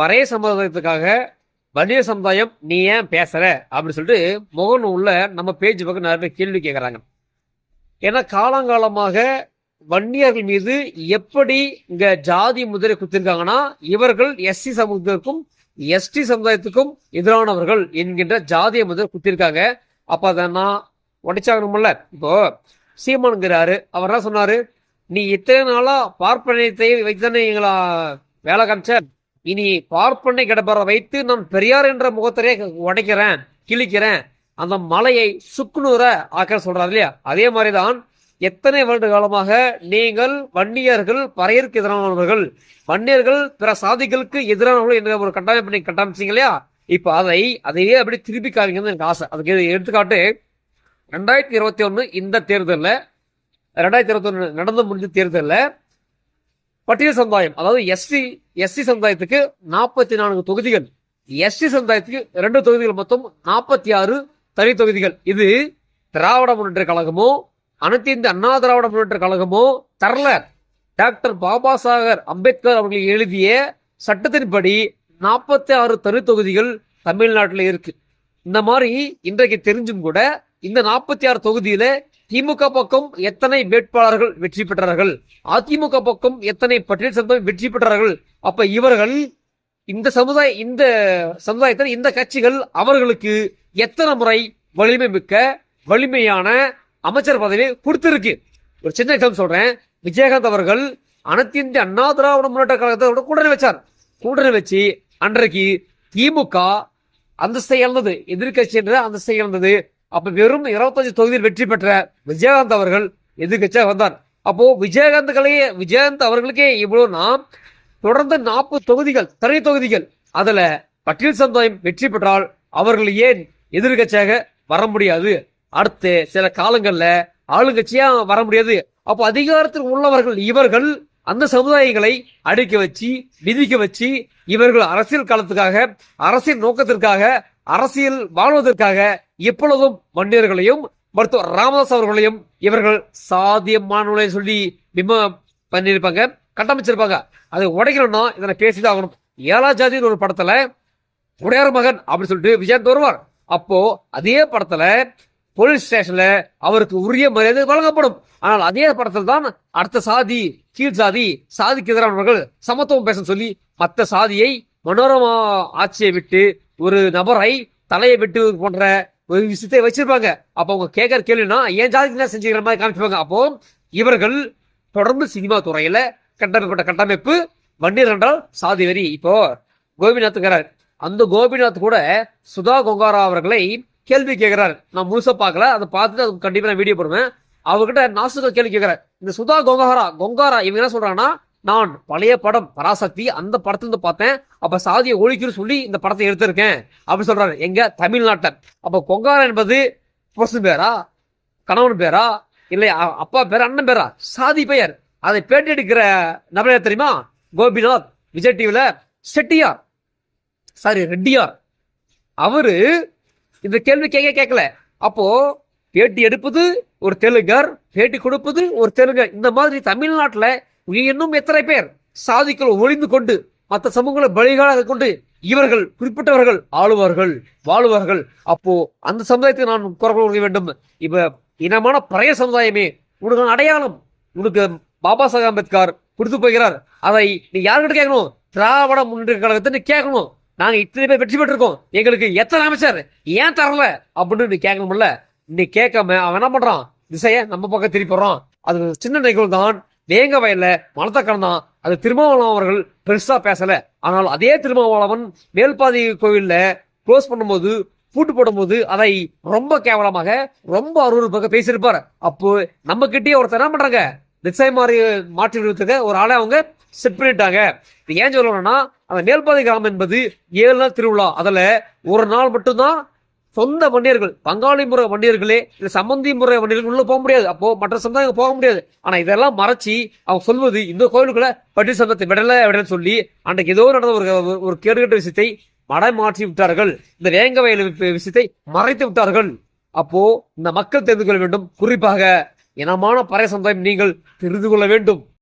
பறைய சமுதாயத்துக்காக வணிக சமுதாயம் நீ ஏன் பேசுற? அப்படின்னு சொல்லிட்டு முகநூலில் நம்ம பேஜ் பக்கம் நிறைய பேர் கேள்வி கேட்குறாங்க ஏன்னா காலங்காலமாக வன்னியர்கள் மீது எப்படி இங்க ஜாதி முதிரை குத்திருக்காங்கன்னா இவர்கள் எஸ்சி சமூகத்திற்கும் எஸ்டி சமுதாயத்துக்கும் எதிரானவர்கள் என்கின்ற ஜாதிய முதிரை குத்திருக்காங்க. அப்ப அதை நான் உடைச்சாகணும்ல? இப்போ சீமானுங்கிறாரு. அவர் என்ன சொன்னாரு? நீ இத்தனை நாளா பார்ப்பனையத்தை வைத்தானே எங்களா வேலை காமிச்ச இனி பார்ப்பனை கிடப்பற வைத்து நான் பெரியார் என்ற முகத்திலே உடைக்கிறேன் கிழிக்கிறேன். அந்த மலையை சுக்குநூற ஆக்க சொல்றாரு இல்லையா? அதே மாதிரிதான் எத்தனை வருட காலமாக நீங்கள் வன்னியர்கள் பறையருக்கு எதிரானவர்கள் வன்னியர்கள் பிற சாதிகளுக்கு எதிரானவர்கள் என்ற ஒரு கட்டமைப்பு நீங்க கட்டமைச்சிங்க இல்லையா? இப்ப அதை அதையே அப்படி திருப்பி காமிங்கன்னு எனக்கு ஆசை. அதுக்கு எடுத்துக்காட்டு ரெண்டாயிரத்தி இருபத்தி ஒன்று இந்த தேர்தலில் ரெண்டாயிரத்தி இருபத்தி ஒன்று நடந்து முடிஞ்ச தேர்தலில் பட்டியல் சமுதாயம் அதாவது எஸ்சி எஸ்சி சமுதாயத்துக்கு நாற்பத்தி நான்கு தொகுதிகள் எஸ்டி சமுதாயத்துக்கு ரெண்டு தொகுதிகள் மொத்தம் நாற்பத்தி ஆறு தனி தொகுதிகள். இது திராவிட முன்னேற்ற கழகமோ அனைத்து இந்த அண்ணா திராவிட முன்னேற்ற கழகமோ தரல டாக்டர் பாபா சாகர் அம்பேத்கர் அவர்கள் எழுதிய சட்டத்தின்படி நாற்பத்தி ஆறு தனி தொகுதிகள் தமிழ்நாட்டில் இருக்கு. இந்த மாதிரி இன்றைக்கு தெரிஞ்சும் கூட இந்த நாற்பத்தி ஆறு தொகுதியில திமுக பக்கம் எத்தனை வேட்பாளர்கள் வெற்றி பெற்றார்கள்? அதிமுக பக்கம் எத்தனை பட்டியல் சமுதாயம் வெற்றி பெற்றார்கள்? அப்ப இவர்கள் இந்த சமுதாய இந்த சமுதாயத்தில் இந்த கட்சிகள் அவர்களுக்கு எத்தனை முறை வலிமை மிக்க வலிமையான அமைச்சர் பதவி கொடுத்திருக்கு? ஒரு சின்ன எக்ஸாம் சொல்றேன். விஜயகாந்த் அவர்கள் அனைத்து இந்திய அண்ணா திராவிட முன்னேற்ற கழகத்தோட கூட்டணி வச்சார். கூட்டணி வச்சு அன்றைக்கு திமுக அந்தஸ்தை இழந்தது. எதிர்கட்சி என்ற அந்தஸ்தை இழந்தது. அப்ப வெறும் இருபத்தஞ்சு தொகுதியில் வெற்றி பெற்ற விஜயகாந்த் அவர்கள் எதிர்கட்சியாக வந்தார். அப்போ விஜயகாந்த்களே விஜயகாந்த் அவர்களுக்கே இவ்வளவுனா தொடர்ந்து நாற்பது தொகுதிகள் தனி தொகுதிகள் அதுல பட்டியல் சமுதாயம் வெற்றி பெற்றால் அவர்கள் ஏன் எதிர்கட்சியாக வர முடியாது? அடுத்து சில காலங்கள்ல ஆளுங்கட்சியா வர முடியாது. அப்போ அதிகாரத்தில் உள்ளவர்கள் இவர்கள் அந்த சமுதாயங்களை அடிக்க வச்சு விதிக்க வச்சு இவர்கள் அரசியல் காலத்துக்காக அரசியல் நோக்கத்திற்காக அரசியல் வாழ்வதற்காக எப்பொழுதும் வன்னியர்களையும் மருத்துவர் ராமதாஸ் அவர்களையும் இவர்கள் சாத்தியமானவர்களை சொல்லி பிம்ப பண்ணியிருப்பாங்க கட்டமைச்சிருப்பாங்க. அதை உடைக்கணும்னா இதனை பேசிதான் ஆகணும் ஏழா ஜாதின்னு ஒரு படத்துல உடையார் மகன் அப்படின்னு சொல்லிட்டு விஜயந்த் வருவார் அப்போ அதே படத்துல போலீஸ் ஸ்டேஷன்ல அவருக்கு உரிய மரியாதை வழங்கப்படும். ஆனால் அதே படத்தில் தான் அடுத்த சாதி கீழ் சாதி சாதிக்கு எதிரானவர்கள் சமத்துவம் பேச சொல்லி மற்ற சாதியை மனோரமா ஆட்சியை விட்டு ஒரு நபரை தலையை வெட்டு போன்ற ஒரு விஷயத்தை வச்சிருப்பாங்க. அப்போ அவங்க கேட்கற கேள்வினா ஏன் ஜாதிக்கு என்ன செஞ்சுக்கிற மாதிரி காமிப்பாங்க அப்போ இவர்கள் தொடர்ந்து சினிமா துறையில கட்டமைப்பட்ட கட்டமைப்பு வன்னியர் என்றால் சாதி வரி இப்போ கோபிநாத்துங்கிறார் அந்த கோபிநாத் கூட சுதா கொங்காரா அவர்களை கேள்வி கேட்கிறார் நான் முழுசா பார்க்கல. அதை பார்த்துட்டு அது கண்டிப்பா நான் வீடியோ போடுவேன். அவர்கிட்ட நாசுக கேள்வி கேட்கிறார் இந்த சுதா கொங்காரா கொங்காரா இவங்க என்ன சொல்றாங்கன்னா நான் பழைய படம் பராசக்தி அந்த படத்துல இருந்து பார்த்தேன். அப்ப சாதியை ஒழிக்கணும்னு சொல்லி இந்த படத்தை எடுத்திருக்கேன். அப்படின்னு சொல்றாரு. எங்க? தமிழ்நாட்டில். அப்ப கொங்காரன் என்பது புருஷன் பேரா? கணவன் பேரா? இல்லை அப்பா பேரா அண்ணன் பேரா? சாதி பெயர். அதை பேட்டி எடுக்கிற நபர் தெரியுமா? கோபிநாத். விஜய் டிவில செட்டியார். சாரி ரெட்டியார். அவரு இந்த கேள்வி கேட்க கேட்கல. அப்போ பேட்டி எடுப்பது ஒரு தெலுங்கர் பேட்டி கொடுப்பது ஒரு தெலுங்கர். இந்த மாதிரி தமிழ்நாட்டில் இன்னும் எத்தனை பேர் சாதிக்குள் ஒளிந்து கொண்டு மற்ற சமூகங்களை பலிகளாக கொண்டு இவர்கள் குறிப்பிட்டவர்கள் ஆளுவார்கள் வாழுவார்கள். அப்போ அந்த சமுதாயத்துக்கு நான் குரல் கொடுக்க வேண்டும். இப்ப இனமான பழைய சமுதாயமே உனக்கு அடையாளம் உனக்கு பாபா சாஹேப் அம்பேத்கர் கொடுத்து போகிறார். அதை நீ யாருக்கிட்ட கேட்கணும்? திராவிட முன்னேற்ற கழகத்தை நீ கேட்கணும். நாங்க இத்தனை பேர் வெற்றி பெற்றிருக்கோம். எங்களுக்கு எத்தனை அமைச்சர்? ஏன் தரல? அப்படின்னு நீ கேட்கணும்ல. நீ கேட்காம அவன் என்ன பண்றான்? திசைய நம்ம பக்கம் திருப்பி அது சின்ன நிகழ்வு தான் வேங்க வயல்ல மலத்தை கடந்தான் அது திருமாவளவன் அவர்கள் பெருசா பேசல. ஆனால் அதே திருமாவளவன் மேல்பாதி கோவில்ல க்ளோஸ் பண்ணும்போது பூட்டு போடும்போது அதை ரொம்ப கேவலமாக ரொம்ப அருவருப்பாக பேசியிருப்பார். அப்போ நம்ம கிட்டே ஒருத்தர் என்ன பண்றாங்க? திசை மாறி மாற்றி விடுறதுக்கு ஒரு ஆளை அவங்க செட் பண்ணிட்டாங்க. இது ஏன் சொல்லணும்னா அந்த மேல்பாதி கிராமம் என்பது ஏழு நாள் திருவிழா. அதுல ஒரு நாள் மட்டும்தான் சொந்த வண்டியர்கள் பங்காளி முறை வண்டியர்களே இல்லை சம்பந்தி முறை வண்டியர்கள் உள்ள போக முடியாது. அப்போ மற்ற சமுதாயம் போக முடியாது. ஆனா இதெல்லாம் மறைச்சி அவங்க சொல்வது இந்த கோயிலுக்குள்ள பட்டி சந்தத்தை விடல விடல சொல்லி அன்றைக்கு ஏதோ நடந்த ஒரு ஒரு கேடுகட்ட விஷயத்தை மடை மாற்றி விட்டார்கள். இந்த வேங்க வயல் விஷயத்தை மறைத்து விட்டார்கள். அப்போ இந்த மக்கள் தெரிந்து கொள்ள வேண்டும். குறிப்பாக இனமான பறைய சமுதாயம் நீங்கள் தெரிந்து கொள்ள வேண்டும்.